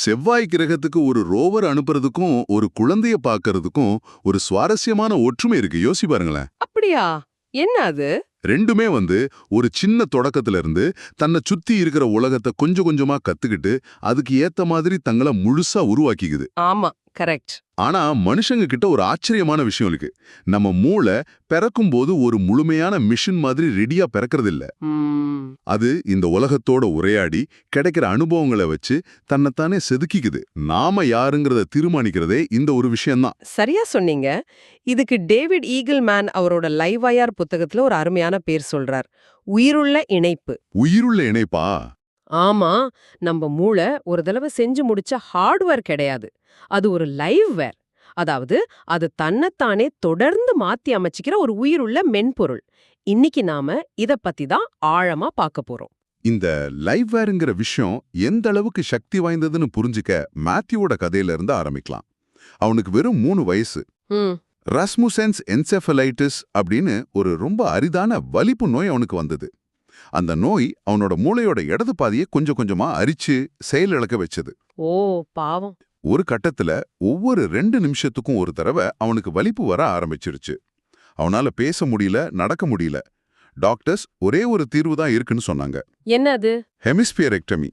செவ்வாய் கிரகத்துக்கு ஒரு ரோவர் அனுப்புறதுக்கும் ஒரு குழந்தைய பார்க்கறதுக்கும் ஒரு சுவாரஸ்யமான ஒற்றுமை இருக்கு. யோசி பாருங்களேன். அப்படியா? என்ன அது? ரெண்டுமே வந்து ஒரு சின்ன தொடக்கத்துல இருந்து தன்னை சுத்தி இருக்கிற உலகத்தை கொஞ்சம் கொஞ்சமா கத்துக்கிட்டு அதுக்கு ஏத்த மாதிரி தங்களை முழுசா உருவாக்கிக்குது. ஆமா. கரெக்ட் ஆனா மனுஷங்க கிட்ட ஒரு ஆச்சரியமான விஷயம் இருக்கு. நம்ம மூளை பிறக்கும் போது ஒரு முழுமையான மிஷின் மாதிரி ரெடியா பிறக்கிறது இல்ல அது இந்த உலகத்தோட உரையாடி கிடைக்கிற அனுபவங்களை வச்சு தன்னைத்தானே செதுக்கிக்குது. நாம யாருங்கிறத தீர்மானிக்கிறதே இந்த ஒரு விஷயம்தான். சரியா சொன்னீங்க. இதுக்கு டேவிட் ஈகிள் மேன் அவரோட லைவ் ஐஆர் புத்தகத்துல ஒரு அருமையான பேர் சொல்றார். உயிருள்ள இணைப்பு. உயிருள்ள இணைப்பா? ஆமா நம்ம மூளை ஒரு தடவை செஞ்சு முடிச்ச ஹார்ட்வேர் கிடையாது. அது ஒரு லைவ் வேர் அதாவது அது தன்னைத்தானே தொடர்ந்து மாத்தி அமைச்சிக்கிற ஒரு உயிருள்ள மென்பொருள். இன்னைக்கு நாம இத பத்தி தான் ஆழமா பார்க்க போறோம். இந்த லைவ்வேருங்கிற விஷயம் எந்த அளவுக்கு சக்தி வாய்ந்ததுன்னு புரிஞ்சுக்க மேத்யூவோட கதையில இருந்து ஆரம்பிக்கலாம். அவனுக்கு வெறும் மூணு வயசு. ரஸ்முசென்ஸ் என்செஃபலைட்டிஸ் அப்படின்னு ஒரு ரொம்ப அரிதான வலிப்பு நோய் அவனுக்கு வந்தது. அந்த நோய் அவனோட மூளையோட இடது பாதியை கொஞ்சம் கொஞ்சமா அரிச்சு செயலிழக்க வச்சது. ஓ பாவம். ஒரு கட்டத்துல ஒவ்வொரு ரெண்டு நிமிஷத்துக்கும் ஒரு தடவை அவனுக்கு வலிப்பு வர ஆரம்பிச்சிருச்சு. அவனால பேச முடியல நடக்க முடியல. டாக்டர்ஸ் ஒரே ஒரு தீர்வு தான் இருக்குன்னு சொன்னாங்க. என்ன அது? ஹெமிஸ்பியரெக்டமி.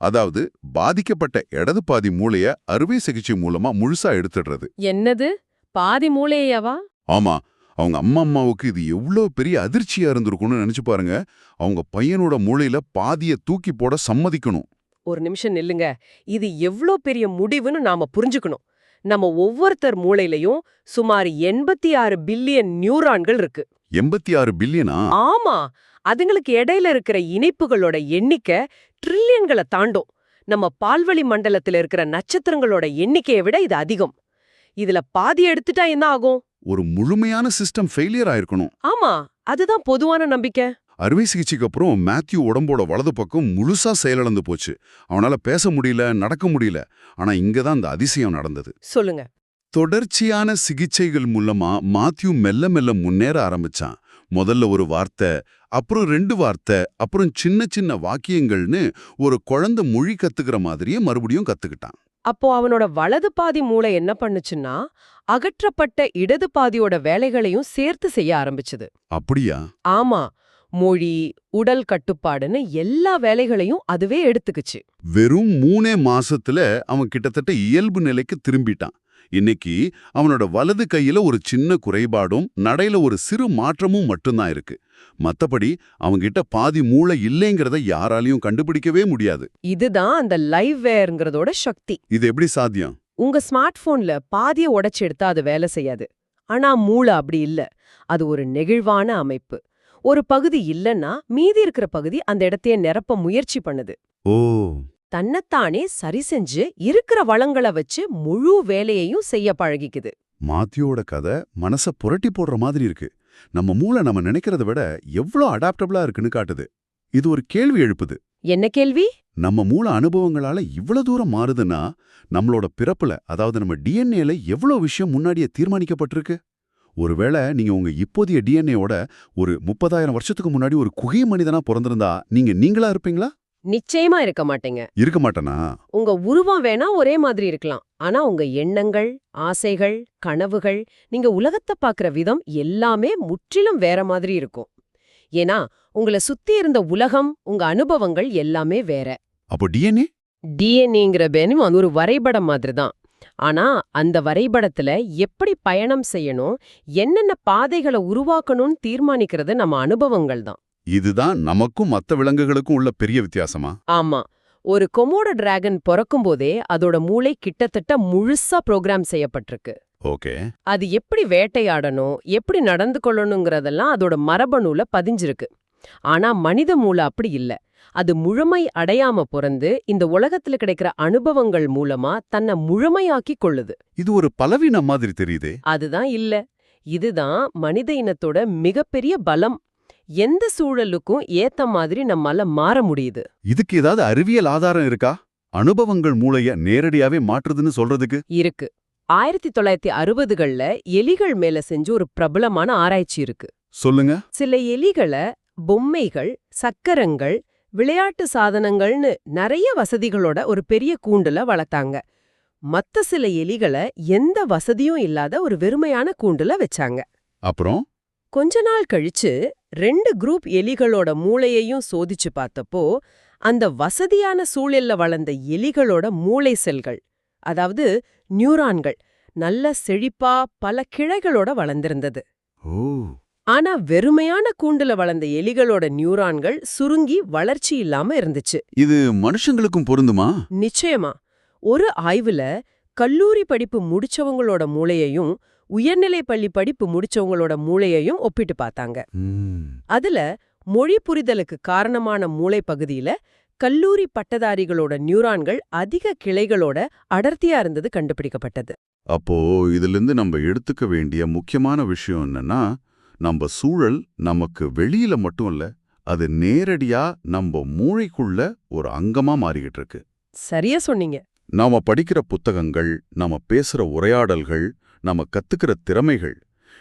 அதாவது பாதிக்கப்பட்ட இடது பாதி மூளைய அறுவை சிகிச்சை மூலமா முழுசா எடுத்துடுறது. என்னது? பாதி மூளையவா ஆமா அவங்க அம்மா அம்மாவுக்கு இது எவ்வளோ பெரிய அதிர்ச்சியா இருந்திருக்கும்னு நினைச்சு பாருங்க. அவங்க பையனோட மூளையில பாதிய தூக்கி போட சம்மதிக்கணும். ஒரு நிமிஷம் நில்லுங்க. இது எவ்ளோ பெரிய முடிவுன்னு நாம புரிஞ்சுக்கணும். நம்ம ஒவ்வொருத்தர் மூளையிலயும் சுமார் எண்பத்தி ஆறு பில்லியன் நியூரான்கள் இருக்கு. எண்பத்தி ஆறு பில்லியனா? ஆமா. அதுங்களுக்கு இடையில இருக்கிற இணைப்புகளோட எண்ணிக்கை ட்ரில்லியன்களை தாண்டும். நம்ம பால்வழி மண்டலத்துல இருக்கிற நட்சத்திரங்களோட எண்ணிக்கையை விட இது அதிகம். இதுல பாதி எடுத்துட்டா என்ன ஆகும்? ஒரு முழுமையான சிஸ்டம் ஃபெயிலியர் ஆயிருக்கணும். ஆமா அதுதான் பொதுவான நம்பிக்கை. அறுவை சிகிச்சைக்கு அப்புறம் மேத்யூ உடம்போட வலது பக்கம் முழுசா செயலிழந்து போச்சு. அவனால பேச முடியல நடக்க முடியல. ஆனா இங்க தான் அந்த அதிசயம் நடந்தது. சொல்லுங்க. தொடர்ச்சியான சிகிச்சைகள் மூலமா மாத்யூ மெல்ல மெல்ல முன்னேற ஆரம்பிச்சான். முதல்ல ஒரு வார்த்தை அப்புறம் ரெண்டு வார்த்தை அப்புறம் சின்ன சின்ன வாக்கியங்கள்னு ஒரு குழந்தை மொழி கத்துக்கிற மாதிரியே மறுபடியும் கத்துக்கிட்டான். அப்போ அவனோட வலது பாதி மூளை என்ன பண்ணுச்சுன்னா அகற்றப்பட்ட இடது பாதியோட வேலைகளையும் சேர்த்து செய்ய ஆரம்பிச்சுது. அப்படியா? ஆமா. மொழி உடல் கட்டுப்பாடுன்னு எல்லா வேலைகளையும் அதுவே எடுத்துக்குச்சு. வெறும் மூணே மாசத்துல அவன் கிட்டத்தட்ட இயல்பு நிலைக்கு திரும்பிட்டான். இன்னைக்கு அவனோட வலது கையில ஒரு சின்ன குறைபாடும் நடையில ஒரு சிறு மாற்றமும் மட்டும்தான் இருக்கு. மத்தபடி அவன்கிட்ட பாதி மூளை இல்லைங்கிறத யாராலையும் கண்டுபிடிக்கவே முடியாது. இதுதான் அந்த லைவ் வேர்ங்கிறதோட சக்தி. இது எப்படி சாத்தியம்? உங்க ஸ்மார்ட் போன்ல பாதிய உடைச்சு எடுத்தா அது வேலை செய்யாது. ஆனா மூளை அப்படி இல்ல. அது ஒரு நெகிழ்வான அமைப்பு. ஒரு பகுதி இல்லன்னா மீதி இருக்கிற பகுதி அந்த இடத்தைய நிரப்ப முயற்சி பண்ணுது. ஓ. தன்னைத்தானே சரி செஞ்சு இருக்கிற வளங்களை வச்சு முழு வேலையையும் செய்ய பழகிக்குது. மாத்தியோட கதை மனச புரட்டி போடுற மாதிரி இருக்கு. நம்ம மூளை நம்ம நினைக்கிறத விட எவ்வளோ அடாப்டபிளா இருக்குன்னு காட்டுது. இது ஒரு கேள்வி எழுப்புது. என்ன கேள்வி? நம்ம மூளை அனுபவங்களால இவ்வளவு தூரம் மாறுதுன்னா நம்மளோட பிறப்புல அதாவது நம்ம டிஎன்ஏல எவ்வளவு விஷயம் முன்னாடியே தீர்மானிக்கப்பட்டிருக்கு? ஒருவேளை நீங்க உங்க இப்போதைய டிஎன்ஏவோட ஒரு முப்பதாயிரம் வருஷத்துக்கு முன்னாடி ஒரு குகை மனிதனா பிறந்திருந்தா நீங்க நீங்களா இருப்பீங்களா? நிச்சயமா இருக்க மாட்டீங்க. இருக்க மாட்டேனா? உங்க உருவம் வேணா ஒரே மாதிரி இருக்கலாம். ஆனா உங்க எண்ணங்கள் ஆசைகள் கனவுகள் நீங்க உலகத்தை பார்க்கற விதம் எல்லாமே முற்றிலும் வேற மாதிரி இருக்கும். ஏன்னா உங்களை சுத்தி இருந்த உலகம் உங்க அனுபவங்கள் எல்லாமே வேற. அப்போ டிஎன்ஏ டிஎன்ஏங்கிற பெனும் அது ஒரு வரைபடம் மாதிரி தான் ஆனா அந்த வரைபடத்துல எப்படி பயணம் செய்யணும் என்னென்ன பாதைகளை உருவாக்கணும்னு தீர்மானிக்கிறது நம்ம அனுபவங்கள் தான் இதுதான் நமக்கும் மத்த விலங்குகளுக்கும் உள்ள பெரிய வித்தியாசமா? ஆமா. ஒரு கொமோட டிராகன் பிறக்கும்போதே அதோட மூளை கிட்டத்தட்ட முழுசா ப்ரோக்ராம் செய்யப்பட்டிருக்கு. ஓகே. அது எப்படி வேட்டையாடணும் எப்படி நடந்து கொள்ளணுங்கிறதெல்லாம் அதோட மரபணுல பதிஞ்சிருக்கு. ஆனா மனித மூளை அப்படி இல்ல. அது முழுமை அடையாம பிறந்து இந்த உலகத்துல கிடைக்கிற அனுபவங்கள் மூலமா தன்னை முழுமையாக்கி கொள்ளுது. இது ஒரு பலவீனம் மாதிரி தெரியுதே. அதுதான் இல்ல. இதுதான் மனித இனத்தோட மிகப்பெரிய பலம். எந்த சூழலுக்கும் ஏத்த மாதிரி நம்மால மாற முடியுது. இதுக்கு ஏதாவது அறிவியல் ஆதாரம் இருக்கா? அனுபவங்கள் மூளைய நேரடியாவே மாற்றுதுன்னு சொல்றதுக்கு? இருக்கு. ஆயிரத்தி தொள்ளாயிரத்தி அறுபதுகள்ல எலிகள் மேல செஞ்ச ஒரு பிரபலமான ஆராய்ச்சி இருக்கு. சொல்லுங்க. சில எலிகளை பொம்மைகள் சக்கரங்கள் விளையாட்டு சாதனங்கள்னு நிறைய வசதிகளோட ஒரு பெரிய கூண்டுல வளர்த்தாங்க. மத்த சில எலிகளை எந்த வசதியும் இல்லாத ஒரு வெறுமையான கூண்டுல வச்சாங்க. அப்புறம்? கொஞ்ச நாள் கழிச்சு ரெண்டு குரூப் எலிகளோட மூளையையும் சோதிச்சு பார்த்தப்போ அந்த வசதியான சூழல்ல வளர்ந்த எலிகளோட மூளை செல்கள் அதாவது நியூரான்கள் நல்ல செழிப்பா பல கிளைகளோட வளர்ந்திருந்தது. ஆனா வெறுமையான கூண்டுல வளர்ந்த எலிகளோட நியூரான்கள் சுருங்கி வளர்ச்சி இல்லாம இருந்துச்சு. இது மனுஷங்களுக்கும் பொருந்துமா? நிச்சயமா. ஒரு ஆய்வுல கல்லூரி படிப்பு முடிச்சவங்களோட மூளையையும் உயர்நிலை பள்ளி படிப்பு முடிச்சவங்களோட மூளையையும் ஒப்பிட்டு பார்த்தாங்க. அதுல மொழி புரிதலுக்கு காரணமான மூளை பகுதியில கல்லூரி பட்டதாரிகளோட நியூரான்கள் அதிக கிளைகளோட அடர்த்தியா இருந்தது கண்டுபிடிக்கப்பட்டது. அப்போ இதிலிருந்து நம்ம எடுத்துக்க வேண்டிய முக்கியமான விஷயம் என்னன்னா நம்ம சூழல் நமக்கு வெளியில மட்டும் இல்ல அது நேரடியா நம்ம மூளைக்குள்ள ஒரு அங்கமா மாறிக்கிட்டு இருக்கு. சரியா சொன்னீங்க. நாம படிக்கிற புத்தகங்கள் நாம பேசுற உரையாடல்கள் நாம கத்துக்கிற திறமைகள்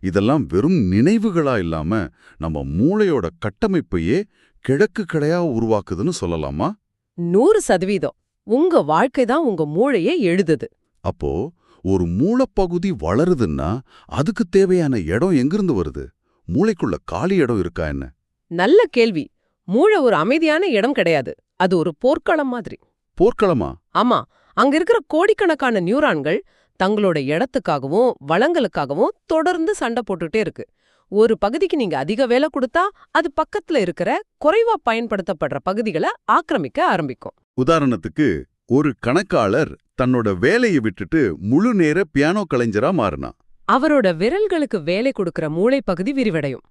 இதெல்லாம் வெறும் நினைவுகளா இல்லாம நம்ம மூளையோட கட்டமைப்பையே கிழக்கு கிளையா உருவாக்குதுன்னு சொல்லலாமா? நூறு சதவீதம். உங்க வாழ்க்கை தான் உங்க மூளையை எழுதுது. அப்போ ஒரு மூளைப்பகுதி வளருதுன்னா அதுக்கு தேவையான இடம் எங்கிருந்து வருது? மூளைக்குள்ள காலி இடம் இருக்கா என்ன? நல்ல கேள்வி. மூளை ஒரு அமைதியான இடம் கிடையாது. அது ஒரு போர்க்களம் மாதிரி. போர்க்களமா? ஆமா. அங்க இருக்கிற கோடிக்கணக்கான நியூரான்கள் தங்களோட இடத்துக்காகவும் வளங்களுக்காகவும் தொடர்ந்து சண்டை போட்டுட்டே இருக்கு. ஒரு பகுதிக்கு நீங்க அதிக வேலை கொடுத்தா அது பக்கத்துல இருக்கிற குறைவா பயன்படுத்தப்படுற பகுதிகளை ஆக்கிரமிக்க ஆரம்பிக்கும். உதாரணத்துக்கு ஒரு கணக்காளர் தன்னோட வேலையை விட்டுட்டு முழு நேர பியானோ கலைஞரா மாறினா. அவரோட விரல்களுக்கு வேலை கொடுக்கிற மூளை பகுதி விரிவடையும்.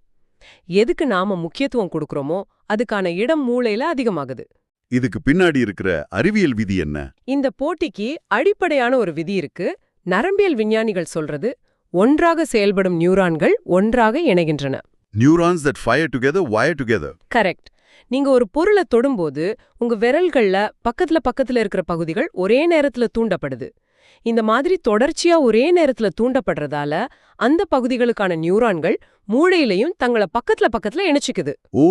எதுக்கு நாம முக்கியத்துவம் கொடுக்கறோமோ அதுக்கான இடம் மூளையில அதிகமாகுது. இதுக்கு பின்னாடி இருக்கிற அறிவியல் விதி என்ன? இந்த போட்டிக்கு அடிப்படையான ஒரு விதி இருக்கு. நரம்பியல் விஞ்ஞானிகள் சொல்றது ஒன்றாக செயல்படும் நியூரான்கள் ஒன்றாக இணைகின்றன. Neurons that fire together wire together. Correct. நீங்க ஒரு பொருளை தொடும்போது உங்க விரல்கள்ல பக்கத்துல பக்கத்துல இருக்கிற பகுதிகள் ஒரே நேரத்துல தூண்டப்படுது. இந்த மாதிரி தொடர்ச்சியா ஒரே நேரத்துல தூண்டப்படுறதால அந்த பகுதிகளுக்கான நியூரான்கள் மூளையிலையும் தங்கள பக்கத்துல பக்கத்துல இணைச்சுக்குது. ஓ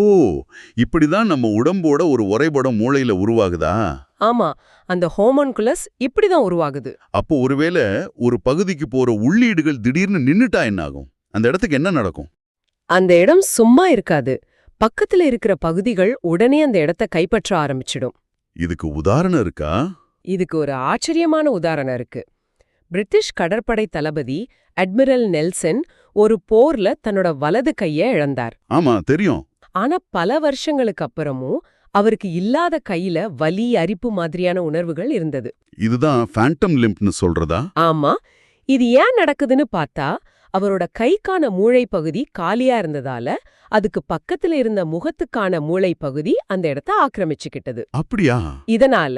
இப்படிதான் நம்ம உடம்போட ஒரு உரைபடம் மூளையில உருவாகுதா? ஆமா அந்த ஹோமோன்குலஸ் இப்படிதான் உருவாகுது. அப்போ ஒருவேளை ஒரு பகுதிக்கு போற உள்ளீடுகள் திடீர்னு நின்னுட்டா என்ன ஆகும் அந்த இடத்துக்கு என்ன நடக்கும்? அந்த இடம் சும்மா இருக்காது. பக்கத்துல இருக்கிற பகுதிகள் உடனே அந்த இடத்த கைப்பற்ற ஆரம்பிச்சிடும். இதுக்கு உதாரணம் இருக்கா? இதுக்கு ஒரு ஆச்சரியமான உதாரணம் இருக்கு. பிரிட்டிஷ் கடற்படை தளபதி அட்மிரல் நெல்சன் ஒரு போர்ல தன்னோட வலது கைய இழந்தார். ஆமா தெரியும். ஆனா பல வருஷங்களுக்கு அப்புறமும் அவருக்கு இல்லாத கையில வலி அரிப்பு மாதிரியான உணர்வுகள் இருந்தது. இதுதான் ஃபேண்டம் லிம்ப்னு சொல்றதா? ஆமா இது ஏன் நடக்குதுன்னு பார்த்தா அவரோட கைக்கான மூளை பகுதி காலியா இருந்ததால அதுக்கு பக்கத்துல இருந்த முகத்துக்கான மூளை பகுதி அந்த இடத்த ஆக்கிரமிச்சுக்கிட்டது. அப்படியா? இதனால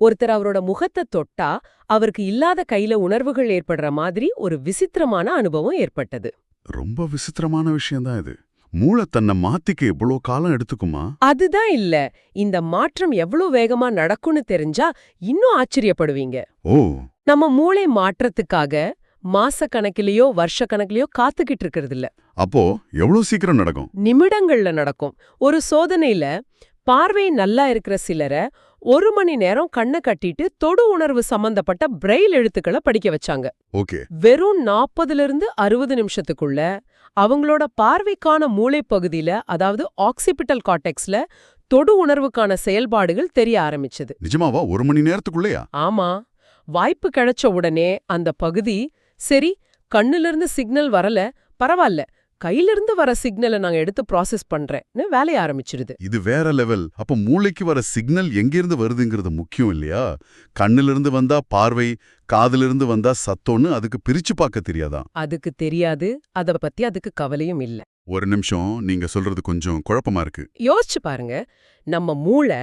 ஒருத்தர் அவரோட முகத்தை தொட்டா அவருக்கு இல்லாத கையில உணர்வுகள் ஏற்படுற மாதிரி ஒரு விசித்திரமான அனுபவம் ஏற்பட்டது. ரொம்ப விசித்திரமான விஷயம்தான் இது. மூளை தன்னை மாத்திக்க இவ்வளோ காலம் எடுத்துக்குமா? அதுதான் இல்ல. இந்த மாற்றம் எவ்வளவு வேகமா நடக்கும்னு தெரிஞ்சா இன்னும் ஆச்சரியப்படுவீங்க. ஓ. நம்ம மூளை மாற்றத்துக்காக மாச கணக்கிலேயோ வருஷ கணக்கிலேயோ காத்துக்கிட்டு இருக்கிறது இல்ல. அப்போ எவ்வளவு சீக்கிரம் நடக்கும்? நிமிடங்கள்ல நடக்கும். ஒரு சோதனையில பார்வை நல்லா இருக்கிற சிலரை ஒரு மணி நேரம் கண்ணை கட்டிட்டு தொடு உணர்வு சம்பந்தப்பட்ட பிரெயில் எழுத்துக்களை படிக்க வச்சாங்க. ஓகே. வெறும் நாற்பதுல இருந்து அறுபது நிமிஷத்துக்குள்ள அவங்களோட பார்வைக்கான மூளைப் பகுதியில அதாவது ஆக்சிபிட்டல் காட்டெக்ஸ்ல தொடு உணர்வுக்கான செயல்பாடுகள் தெரிய ஆரம்பிச்சது. நிஜமாவா? ஒரு மணி நேரத்துக்குள்ளேயா? ஆமா. வாய்ப்பு கிடைச்ச உடனே அந்த பகுதி சரி கண்ணுல சிக்னல் வரல பரவாயில்ல கையிலிருந்து வர சிக்னலை நாங்க எடுத்து ப்ராசஸ் பண்றேன்னு வேலைய ஆரம்பிச்சிடுது இது வேற லெவல் அப்ப மூளைக்கு வர சிக்னல் எங்கிருந்து வருதுங்கிறது முக்கியம் இல்லையா? கண்ணிலிருந்து வந்தா பார்வை காதிலிருந்து வந்தா சத்தம்னு அதுக்கு பிரிச்சு பார்க்க தெரியாதான் அதுக்கு தெரியாது. அத பத்தி அதுக்கு கவலையும் இல்ல. ஒரு நிமிஷம். நீங்க சொல்றது கொஞ்சம் குழப்பமா இருக்கு. யோசிச்சு பாருங்க. நம்ம மூளை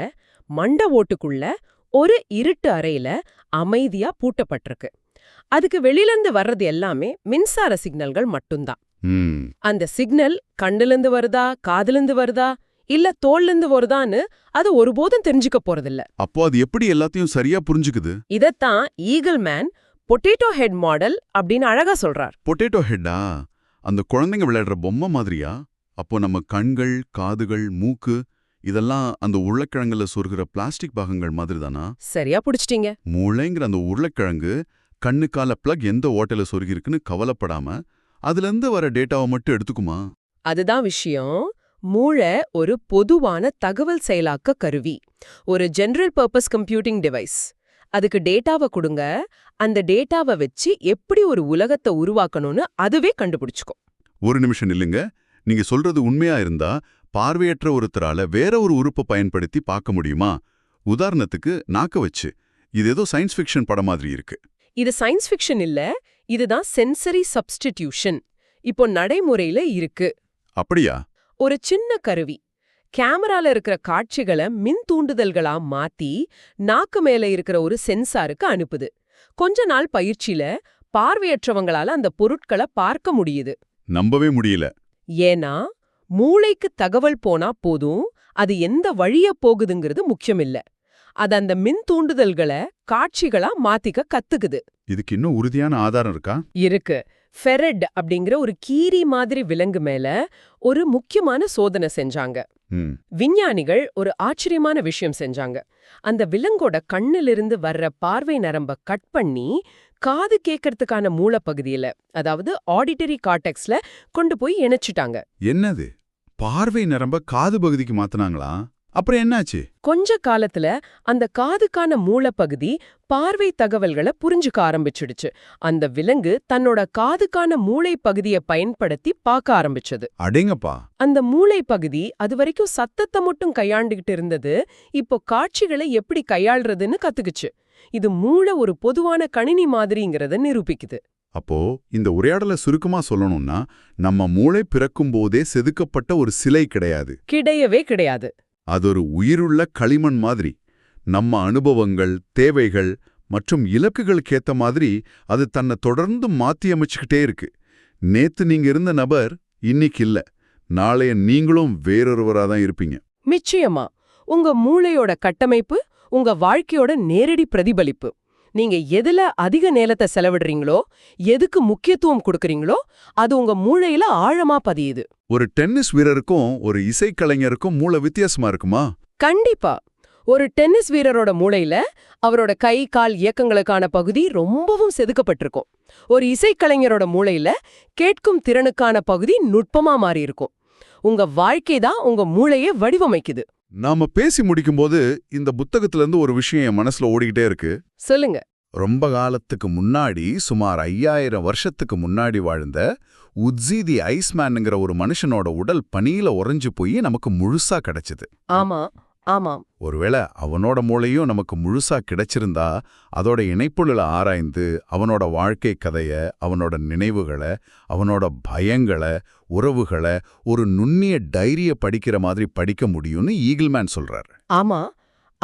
மண்ட ஓட்டுக்குள்ள ஒரு இருட்டு அறையில அமைதியா பூட்டப்பட்டிருக்கு. அதுக்கு வெளியிலிருந்து வர்றது எல்லாமே மின்சார சிக்னல்கள் மட்டும்தான். அந்த சிக்னல் கண்ணுலேருந்து வருதா காதுலேருந்து வருதா இல்ல தோல்லேருந்து வருதான்னு அது ஒருபோதும் தெரிஞ்சுக்க போறதில்ல. அப்போ அது எப்படி எல்லாத்தையும் சரியா புரிஞ்சுக்குது? இதத்தான் Eagleman potato head model அப்படின்னு அழகா சொல்றார். பொட்டேட்டோ ஹெட்டா அந்த குழந்தைங்க விளையாடுற பொம்மை மாதிரியா? அப்போ நம்ம கண்கள் காதுகள் மூக்கு இதெல்லாம் அந்த உருளைக்கிழங்குல சொருகிற பிளாஸ்டிக் பாகங்கள் மாதிரி தானா சரியா புடிச்சிட்டீங்க. மூளைங்கிற அந்த உருளைக்கிழங்கு கண்ணுக்கால பிளக் எந்த ஓட்டையில சொருகிருக்குன்னு கவலைப்படாம அதுலேருந்து வர டேட்டாவை மட்டும் எடுத்துக்குமா? அதுதான் விஷயம். மூளை ஒரு பொதுவான தகவல் செயலாக்க கருவி. ஒரு ஜெனரல் பர்பஸ் கம்ப்யூட்டிங் டிவைஸ் அதுக்கு டேட்டாவை கொடுங்க. அந்த டேட்டாவை வச்சு எப்படி ஒரு உலகத்தை உருவாக்கணும்னு அதுவே கண்டுபிடிச்சுக்கும். ஒரு நிமிஷம் நில்லுங்க. நீங்க சொல்றது உண்மையா இருந்தா பார்வையற்ற ஒருத்தரால வேற ஒரு உறுப்பை பயன்படுத்தி பார்க்க முடியுமா? உதாரணத்துக்கு நாக்க வச்சு. இது ஏதோ சயின்ஸ் ஃபிக்ஷன் படம் மாதிரி இருக்கு. இது சயின்ஸ் ஃபிக்ஷன் இல்ல. இதுதான் சென்சரி சப்ஸ்டிடியூஷன் இப்போ நடைமுறையில இருக்கு. அப்படியா? ஒரு சின்ன கருவி. கேமரால இருக்கிற காட்சிகளை மின் தூண்டுதல்களா மாத்தி நாக்கு மேல இருக்கிற ஒரு சென்சாருக்கு அனுப்புது. கொஞ்ச நாள் பயிற்சியில பார்வையற்றவங்களால அந்த பொருட்களை பார்க்க முடியுது. நம்பவே முடியல. ஏன்னா மூளைக்கு தகவல் போனா போதும் அது எந்த வழிய போகுதுங்கிறது முக்கியமில்ல. அது அந்த மின் தூண்டுதல்களை காட்சிகளா மாத்திக்க கத்துக்குது. இதுக்கு இன்னும் உறுதியான ஆதாரம் இருக்கா? இருக்கு. ஃபெரெட் அப்படிங்கிற ஒரு கீரி மாதிரி விலங்கு மேல ஒரு முக்கியமான சோதனை செஞ்சாங்க. விஞ்ஞானிகள் ஒரு ஆச்சரியமான விஷயம் செஞ்சாங்க. அந்த விலங்கோட கண்ணிலிருந்து வர்ற பார்வை நரம்ப கட் பண்ணி காது கேட்கறதுக்கான மூலப்பகுதியில அதாவது ஆடிட்டரி கார்டெக்ஸ்ல கொண்டு போய் இணைச்சிட்டாங்க. என்னது? பார்வை நரம்ப காது பகுதிக்கு மாத்துனாங்களா? அப்புறம் என்னாச்சு? கொஞ்ச காலத்துல அந்த காதுக்கான மூலப்பகுதி பார்வை தகவல்களை புரிஞ்சுக்க ஆரம்பிச்சிடுச்சு. அந்த விலங்கு தன்னோட காதுக்கான மூளை பகுதியை பயன்படுத்தி பார்க்க ஆரம்பிச்சது. அடேங்கப்பா. அந்த மூளை பகுதி அது வரைக்கும் சத்தத்தை மட்டும் கையாண்டுகிட்டு இருந்தது. இப்போ காட்சிகளை எப்படி கையாள்றதுன்னு கத்துக்குச்சு. இது மூளை ஒரு பொதுவான கணினி மாதிரிங்கிறத நிரூபிக்குது. அப்போ இந்த உரையாடலை சுருக்கமா சொல்லணும்னா நம்ம மூளை பிறக்கும் போதே செதுக்கப்பட்ட ஒரு சிலை கிடையாது. கிடையவே கிடையாது. அது ஒரு உயிருள்ள களிமண் மாதிரி. நம்ம அனுபவங்கள் தேவைகள் மற்றும் இலக்குகளுக்கேத்த மாதிரி அது தன்னை தொடர்ந்து மாற்றி அமைச்சுக்கிட்டே இருக்கு. நேத்து நீங்க இருந்த நபர் இன்னைக்கு இல்ல. நாளைய நீங்களும் வேறொருவரா தான் இருப்பீங்க. நிச்சயமா. உங்க மூளையோட கட்டமைப்பு உங்க வாழ்க்கையோட நேரடி பிரதிபலிப்பு. நீங்க எதுல அதிக நேரத்தை செலவிடுறீங்களோ எதுக்கு முக்கியத்துவம் கொடுக்கறீங்களோ அது உங்க மூளையில ஆழமா பதியுது. ஒரு டென்னிஸ் வீரருக்கும் ஒரு இசைக்கலைஞருக்கும் மூளை வித்தியாசமா இருக்குமா? கண்டிப்பா. ஒரு டென்னிஸ் வீரரோட மூளையில அவரோட கை கால் இயக்கங்களுக்கான பகுதி ரொம்பவும் செதுக்கப்பட்டிருக்கும். ஒரு இசைக்கலைஞரோட மூளையில கேட்கும் திறனுக்கான பகுதி நுட்பமா மாறி இருக்கும் உங்க வாழ்க்கை தான் உங்க மூளையை வடிவமைக்குது. நாம பேசி முடிக்கும்போது இந்த புத்தகத்துல இருந்து ஒரு விஷயம் என் மனசுல ஓடிக்கிட்டே இருக்கு. சொல்லுங்க. ரொம்ப காலத்துக்கு முன்னாடி சுமார் ஐயாயிரம் வருஷத்துக்கு முன்னாடி வாழ்ந்த உட்ஸி தி ஐஸ்மேனுங்கிற ஒரு மனுஷனோட உடல் பனியில உறைஞ்சு போய் நமக்கு முழுசா கிடைச்சது. ஆமா. ஆமாம் ஒருவேளை அவனோட மூளையும் நமக்கு முழுசா கிடைச்சிருந்தா அதோட இணைப்புகளை ஆராய்ந்து அவனோட வாழ்க்கை கதைய அவனோட நினைவுகளை அவனோட பயங்களை உறவுகளை ஒரு நுண்ணிய டைரிய படிக்கிற மாதிரி படிக்க முடியும்னு ஈகிள்மேன் சொல்றாரு. ஆமா.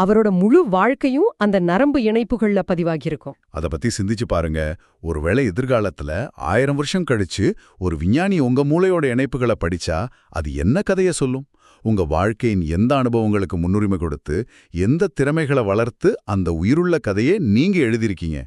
அவரோட முழு வாழ்க்கையும் அந்த நரம்பு இணைப்புகள்ல பதிவாகியிருக்கும். அத பத்தி சிந்திச்சு பாருங்க. ஒருவேளை எதிர்காலத்துல ஆயிரம் வருஷம் கழிச்சு ஒரு விஞ்ஞானி உங்க மூளையோட இணைப்புகளை படிச்சா அது என்ன கதைய சொல்லும்? உங்க வாழ்க்கையின் எந்த அனுபவங்களுக்கு முன்னுரிமை கொடுத்து எந்த திறமைகளை வளர்த்து அந்த உயிருள்ள கதையை நீங்க எழுதியிருக்கீங்க?